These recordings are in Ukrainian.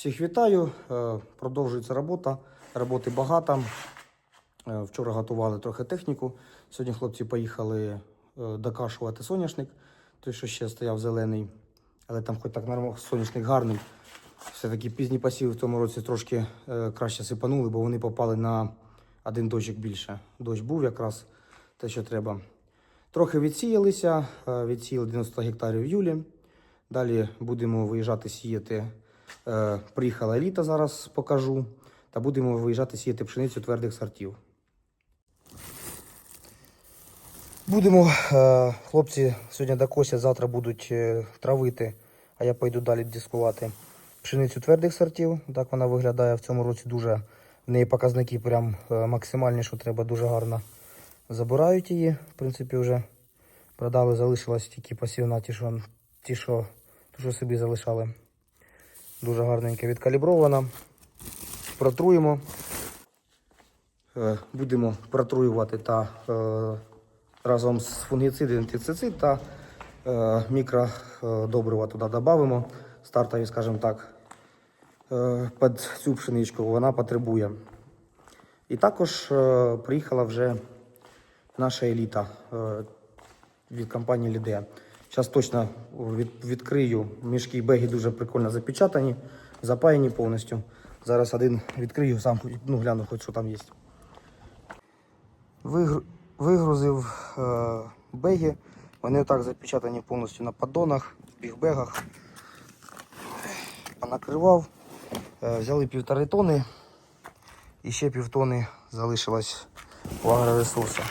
Всіх вітаю. Е, Продовжується робота. Роботи багато. Е, Вчора готували трохи техніку. Сьогодні хлопці поїхали е, докашувати соняшник, той, що ще стояв зелений. Але там хоч так нормально, соняшник гарний. Все-таки пізні посіви в тому році трошки краще сипанули, бо вони попали на один дощик більше. Дощ був якраз те, що треба. Трохи відсіялися, відсіяли 90 гектарів в юлі. Далі будемо виїжджати сіяти. Е, Приїхала еліта, зараз покажу. Та будемо виїжджати сіяти пшеницю твердих сортів. Будемо, е, хлопці сьогодні докосять, завтра будуть е, травити, а я пойду далі дискувати пшеницю твердих сортів. Так вона виглядає в цьому році дуже. В неї показники прям максимальні, що треба, дуже гарно забирають її. В принципі, вже продали, залишилась тільки посівна, ті, що, ті, що, ті, що собі залишали. Дуже гарненько відкалібрована. Протруємо. Е, Будемо протруювати та е, разом з фунгіцидом інтицицид та е, мікродобрива туди додамо. Стартові, скажімо так, під цю пшеничку вона потребує. І також приїхала вже наша еліта від компанії Лідея. Зараз точно від, відкрию мішки беги дуже прикольно запечатані, запаяні повністю. Зараз один відкрию, сам ну, гляну, хоч що там є. Вигру- Вигрузив е, беги. Вони отак запечатані повністю на поддонах, в бігбегах. Понакривав. Е, взяли півтори тони. І ще півтони залишилось у агроресурсу.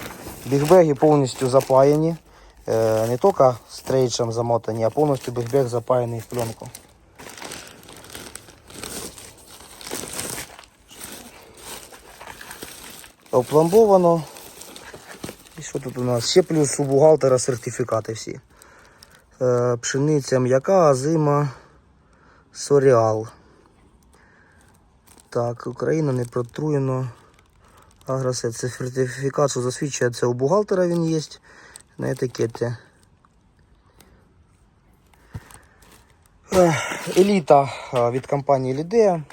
Бігбеги повністю запаяні. Е, не тільки стрейчем замотані, а повністю бігбег запаяний в пленку. Опломбовано. І що тут у нас? Ще плюс у бухгалтера сертифікати всі. Е, пшениця м'яка, озима, соріал. Так, Україна не протруєно. Агросет. Це сертифікат, що засвідчує це у бухгалтера він є на етикеті. Еліта е, від компанії Лідея е,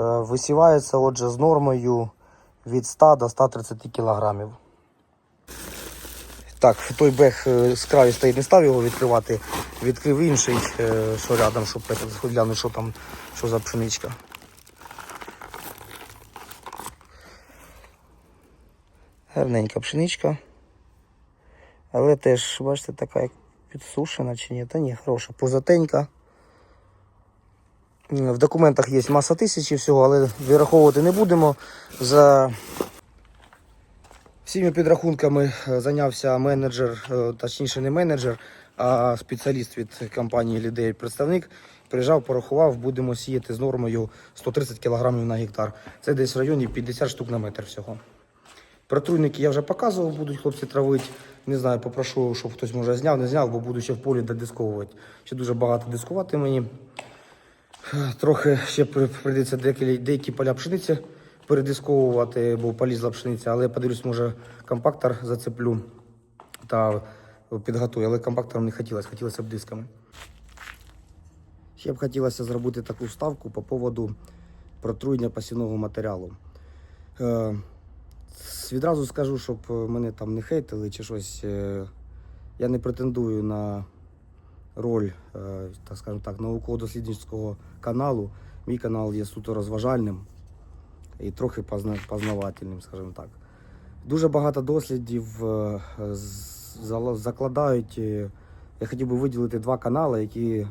висівається отже з нормою від 100 до 130 кілограмів. Так, той бег е, з краю стоїть, не став його відкривати, відкрив інший, що рядом, щоб глянути, що там, що за пшеничка. Гарненька пшеничка. Але теж, бачите, така як підсушена чи ні, та ні, хороша, позатенька. В документах є маса тисячі всього, але вираховувати не будемо. За всіми підрахунками е, зайнявся менеджер, е, точніше не менеджер, а спеціаліст від компанії Лідей представник. Приїжджав, порахував, будемо сіяти з нормою 130 кг на гектар. Це десь в районі 50 штук на метр всього. Протруйники я вже показував, будуть хлопці травити. Не знаю, попрошу, щоб хтось може зняв, не зняв, бо буду ще в полі додисковувати. Ще дуже багато дискувати мені. Трохи ще прийдеться деякі, деякі поля пшениці передисковувати, бо полізла пшениця, але я подивлюсь, може компактор зацеплю та підготую. Але компактором не хотілося, хотілося б дисками. Ще б хотілося зробити таку ставку по поводу протруєння посівного матеріалу. Відразу скажу, щоб мене там не хейтили чи щось. е, Я не претендую на роль, е, так скажемо так, науково-дослідницького каналу. Мій канал є суто розважальним і трохи познавательним, скажімо так. Дуже багато дослідів е, закладають. Я хотів би виділити два канали, які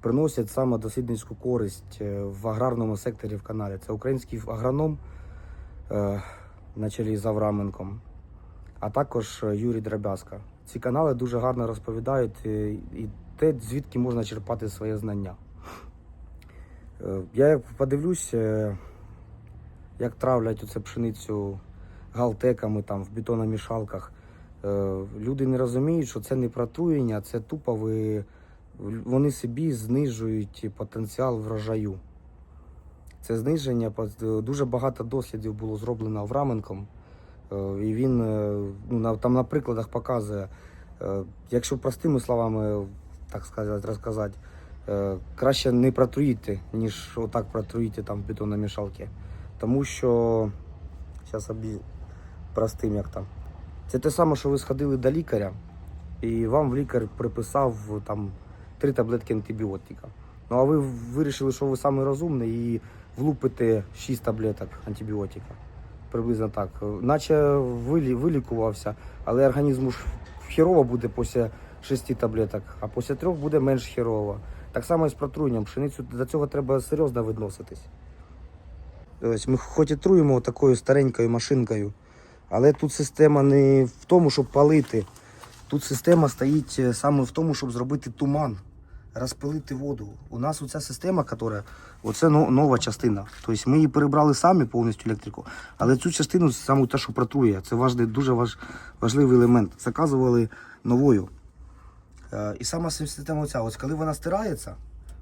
приносять саме дослідницьку користь в аграрному секторі в каналі. Це український агроном на чолі з Авраменком, а також е, Юрій Дробязка. Ці канали дуже гарно розповідають е, і те, звідки можна черпати своє знання. Е, Я подивлюсь, як травлять оце пшеницю галтеками там в бетономішалках. Люди не розуміють, що це не протруєння, це тупо ви, вони собі знижують потенціал врожаю. Це зниження дуже багато дослідів було зроблено Авраменком. Е, І він е, ну, там на прикладах показує, е, якщо простими словами, так сказати, розказати, краще не протруїти, ніж отак протруїти там в бетономішалки. Тому що зараз обі... простим як там. Це те саме, що ви сходили до лікаря, і вам лікар приписав там три таблетки антибіотика. Ну а ви вирішили, що ви самий розумний і влупите 6 таблеток антибіотика. Приблизно так. Наче вилі- вилікувався, але організму ж хірово буде після 6 таблеток, а після трьох буде менш хірово. Так само і з протруєнням. Пшеницю до цього треба серйозно відноситись. Ось ми хоч і труємо такою старенькою машинкою, але тут система не в тому, щоб палити. Тут система стоїть е, саме в тому, щоб зробити туман, розпилити воду. У нас оця система, яка, оце нова частина. Тобто ми її перебрали самі повністю електрику, але цю частину саме те, що протрує, це важливий, дуже важ, важливий елемент. Заказували новою. Е, І сама система оця, ось коли вона стирається,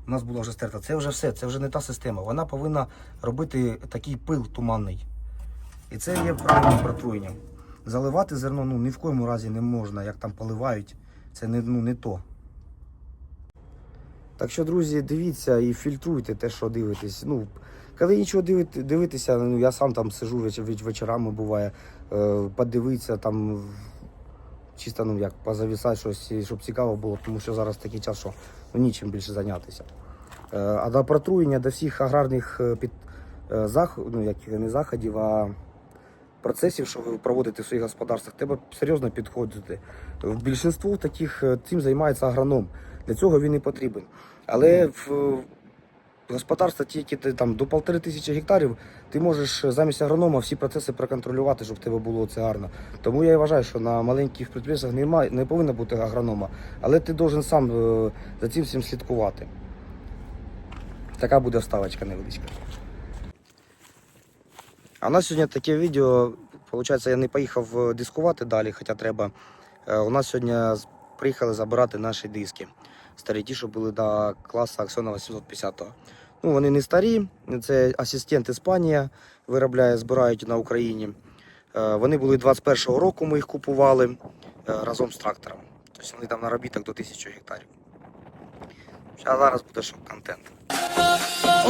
у нас була вже стерта, це вже все, це вже не та система. Вона повинна робити такий пил туманний. І це є правильним протруєнням. Заливати зерно ну, ні в коєму разі не можна, як там поливають, це не, ну, не то. Так що, друзі, дивіться і фільтруйте те, що дивитесь. Ну, коли нічого дивити, дивитися, ну я сам там сижу веч- веч- вечорами, буває, е, подивитися там, чисто ну як позавісати щось, щоб цікаво було, тому що зараз такий час, що ну, нічим більше зайнятися. Е, а до протруєння до всіх аграрних е, під, зах, ну, як не заходів, а процесів, що ви проводите в своїх господарствах, треба серйозно підходити. В більшинству таких цим займається агроном. Для цього він і потрібен. Але в господарства тільки ти, там, до полтори тисячі гектарів ти можеш е, замість агронома всі процеси проконтролювати, щоб в тебе було це гарно. Тому я і вважаю, що на маленьких підприємствах немає, не повинно бути агронома, але ти должен сам е, за цим всім слідкувати. Така буде вставочка невеличка. А у нас сьогодні таке відео. Получається, я не поїхав е, дискувати далі, хоча треба. У нас сьогодні приїхали забирати наші диски. Старі ті, що були до класу Аксона 850. Ну, вони не старі, це асистент Іспанія виробляє, збирають на Україні. Е, Вони були 21-го року, ми їх купували е, разом з трактором. Тобто вони там наробіток до 1000 гектарів. А зараз буде шок-контент.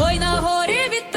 Ой, на горі вітер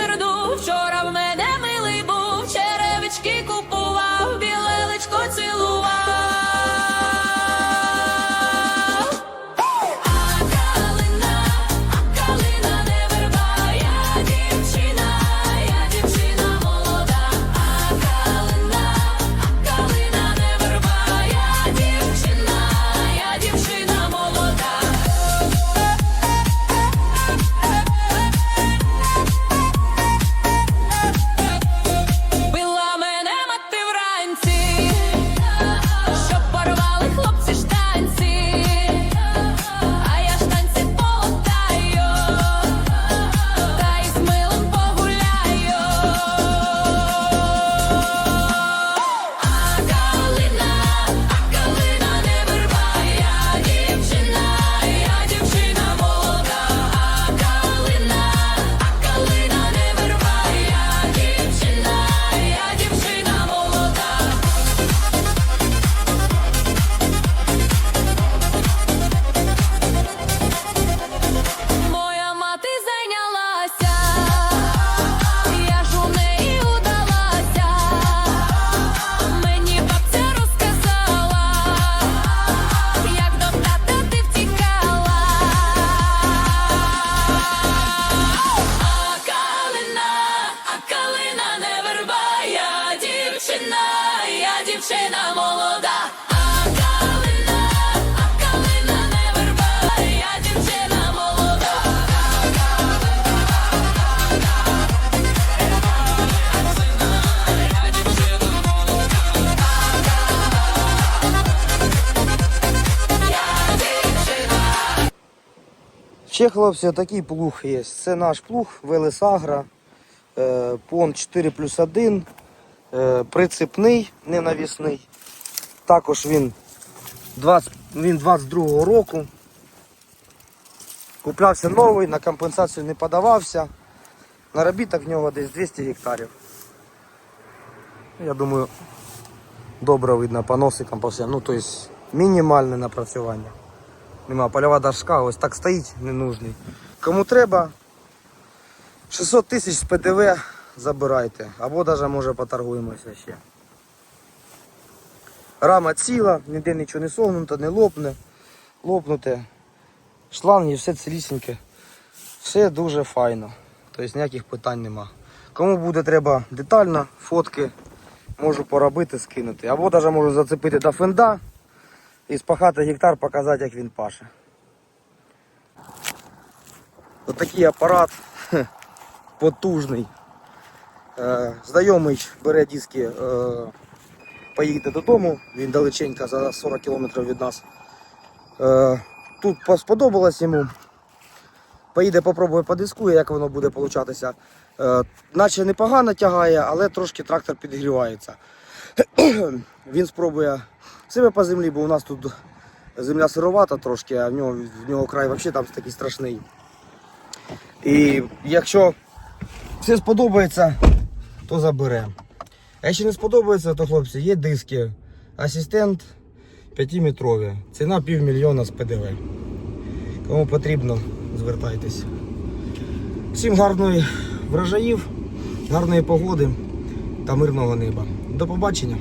Ще, хлопці, такий плуг є. Це наш плуг Велес Агра. Е, Пон 4 плюс 1. Е, прицепний, не навісний. Також він 20, він 22-го року. Куплявся новий, на компенсацію не подавався. Наробіток в нього десь 200 гектарів. Я думаю, добре видно по носикам, по всім. Ну, тобто мінімальне напрацювання. Нема, польова дошка, ось так стоїть ненужний. Кому треба, 600 тисяч з ПДВ забирайте. Або навіть може поторгуємося ще. Рама ціла, ніде нічого не согнуто, не лопне, лопнуте. Шланги, все цілісіньке. Все дуже файно. Тобто ніяких питань нема. Кому буде треба детально, фотки, можу поробити, скинути. Або навіть можу зацепити до фенда і спахати гектар, показати, як він паше. Отакий апарат потужний. Е, знайомий бере диски, е, поїде додому, він далеченько за 40 км від нас. Е, тут сподобалось йому. Поїде, попробує подискує, як воно буде получатися. Наче непогано тягає, але трошки трактор підгрівається. Він спробує себе по землі, бо у нас тут земля сировата трошки, а в нього, в нього край взагалі там такий страшний. І якщо все сподобається, то заберемо. А якщо не сподобається, то хлопці, є диски. Асистент 5-метрові. Ціна півмільйона з ПДВ. Кому потрібно, звертайтесь. Всім гарної врожаїв, гарної погоди та мирного неба. До побачення.